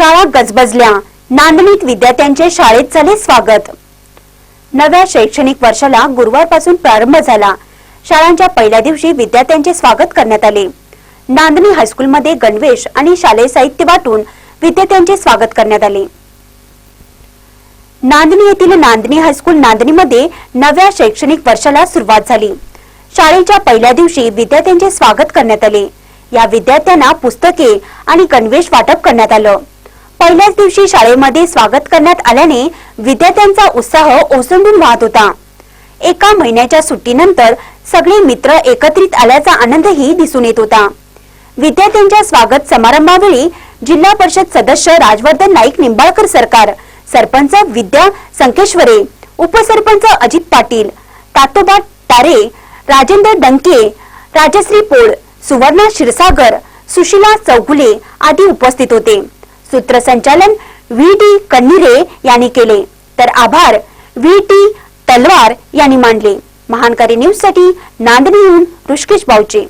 शाळा गजबजल्या नांदणीत विद्यार्थ्यांचे शाळेत झाले स्वागत. नव्या शैक्षणिक वर्षाला गुरुवारपासून प्रारंभ झाला. शाळांच्या पहिल्या दिवशी विद्यार्थ्यांचे स्वागत करण्यात आले. नांदणी हायस्कूलमध्ये गणवेश आणि शालेय साहित्य वाटून विद्यार्थ्यांचे स्वागत करण्यात आले. नांदणी येथील नांदणी हायस्कूल नांदणीमध्ये नव्या शैक्षणिक वर्षाला सुरुवात झाली. शाळेच्या पहिल्या दिवशी विद्यार्थ्यांचे स्वागत करण्यात आले. या विद्यार्थ्यांना पुस्तके आणि गणवेश वाटप करण्यात आलं. पहिल्याच दिवशी शाळेमध्ये स्वागत करण्यात आल्याने विद्यार्थ्यांचा उत्साह ओसंडून वाहत होता. एका महिन्याच्या सुट्टीनंतर सगळे मित्र एकत्रित आल्याचा आनंदही दिसून येत होता. विद्यार्थ्यांच्या स्वागत समारंभावेळी जिल्हा परिषद सदस्य राजवर्धन नाईक निंबाळकर सरकार सरपंच विद्या संकेश्वरे उपसरपंच अजित पाटील तातोबा टारे राजेंद्र डंके राजश्री पोळ सुवर्णा क्षीरसागर सुशीला चौगुले आदी उपस्थित होते. सूत्रसंचालन व्ही डी कन्निरे यांनी केले. तर आभार व्ही टी तलवार यांनी मांडले महानकारी न्यूजसाठी नांदणीहून ऋषिकेश बावचे.